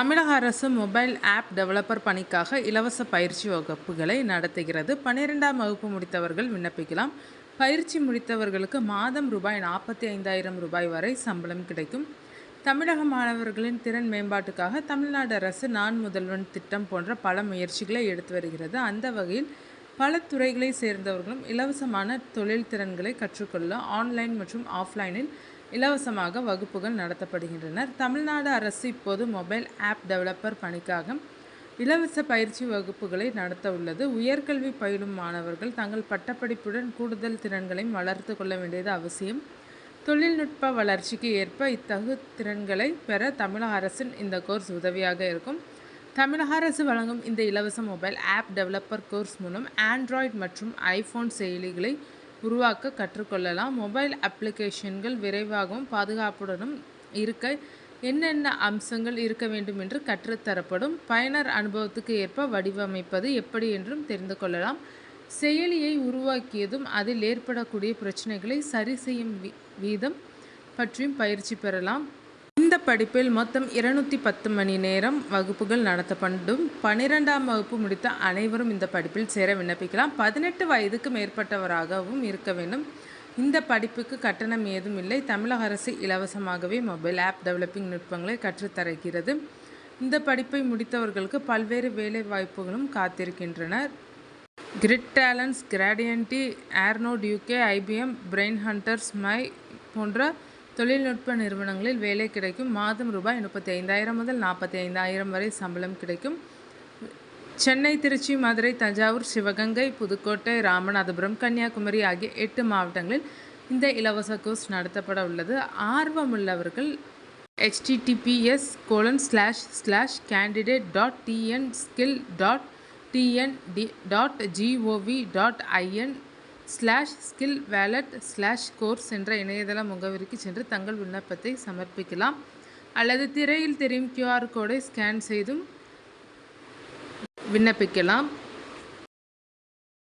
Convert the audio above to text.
தமிழக அரசு mobile app developer பணிக்காக இலவச பயிற்சி வகுப்புகளை நடத்துகிறது. பன்னிரெண்டாம் வகுப்பு முடித்தவர்கள் விண்ணப்பிக்கலாம். பயிற்சி முடித்தவர்களுக்கு மாதம் ரூபாய் நாற்பத்தி ஐந்தாயிரம் ரூபாய் வரை சம்பளம் கிடைக்கும். தமிழக மாணவர்களின் திறன் மேம்பாட்டுக்காக தமிழ்நாடு அரசு நான் முதல்வன் திட்டம் போன்ற பல முயற்சிகளை எடுத்து வருகிறது. அந்த வகையில் பல துறைகளை சேர்ந்தவர்களும் இலவசமான தொழில் திறன்களை கற்றுக்கொள்ள ஆன்லைன் மற்றும் ஆஃப்லைனில் இலவசமாக வகுப்புகள் நடத்தப்படுகின்றன தமிழ்நாடு அரசு இப்போது மொபைல் ஆப் டெவலப்பர் பணிக்காக இலவச பயிற்சி வகுப்புகளை நடத்த உள்ளது. உயர்கல்வி பயிலும் மாணவர்கள் தங்கள் பட்டப்படிப்புடன் கூடுதல் திறன்களையும் வளர்த்து கொள்ள வேண்டியது அவசியம். தொழில்நுட்ப வளர்ச்சிக்கு ஏற்ப இத்தகு திறன்களை பெற தமிழக அரசின் இந்த கோர்ஸ் உதவியாக இருக்கும். தமிழக அரசு வழங்கும் இந்த இலவச மொபைல் ஆப் டெவலப்பர் கோர்ஸ் மூலம் ஆண்ட்ராய்ட் மற்றும் ஐஃபோன் செயலிகளை உருவாக்க கற்றுக்கொள்ளலாம். மொபைல் அப்ளிகேஷன்கள் விரைவாகவும் பாதுகாப்புடனும் இருக்க என்னென்ன அம்சங்கள் இருக்க வேண்டும் என்று கற்றுத்தரப்படும் பயனர் அனுபவத்துக்கு ஏற்ப வடிவமைப்பது எப்படி என்றும் தெரிந்து கொள்ளலாம். செயலியை உருவாக்கியதும் அதில் ஏற்படக்கூடிய பிரச்சனைகளை சரி செய்யும் வீதம் பற்றியும் பயிற்சி பெறலாம். இந்த படிப்பில் மொத்தம் இருநூத்தி பத்து மணி நேரம் வகுப்புகள் நடத்தப்படும் பன்னிரெண்டாம் வகுப்பு முடித்த அனைவரும் இந்த படிப்பில் சேர விண்ணப்பிக்கலாம். பதினெட்டு வயதுக்கு மேற்பட்டவராகவும் இருக்க வேண்டும். இந்த படிப்புக்கு கட்டணம் ஏதும் இல்லை. தமிழக அரசு இலவசமாகவே மொபைல் ஆப் டெவலப்பிங் நுட்பங்களை கற்றுத்தருகிறது. இந்த படிப்பை முடித்தவர்களுக்கு பல்வேறு வேலை வாய்ப்புகளும் காத்திருக்கின்றனர். கிரிட் டேலண்ட்ஸ் கிராடியன்டி ஏர்னோ டியூகே ஐபிஎம் பிரெயின் ஹண்டர்ஸ் மை போன்ற தொழில்நுட்ப நிறுவனங்களில் வேலை கிடைக்கும். மாதம் ரூபாய் முப்பத்தி ஐந்தாயிரம் முதல் நாற்பத்தி ஐந்தாயிரம் வரை சம்பளம் கிடைக்கும். சென்னை திருச்சி மதுரை தஞ்சாவூர் சிவகங்கை புதுக்கோட்டை ராமநாதபுரம் கன்னியாகுமரி ஆகிய எட்டு மாவட்டங்களில் இந்த இலவச கோர்ஸ் நடத்தப்பட உள்ளது. ஆர்வமுள்ளவர்கள் HTTPS colon slash slash candidate dot TN skill dot TN T dot GOV dot IN slash skill wallet slash course என்ற இணையதள முகவரிக்கு சென்று தங்கள் விண்ணப்பத்தை சமர்ப்பிக்கலாம். அல்லது திரையில் தெரியும் கியூஆர் கோடை ஸ்கேன் செய்தும் விண்ணப்பிக்கலாம்.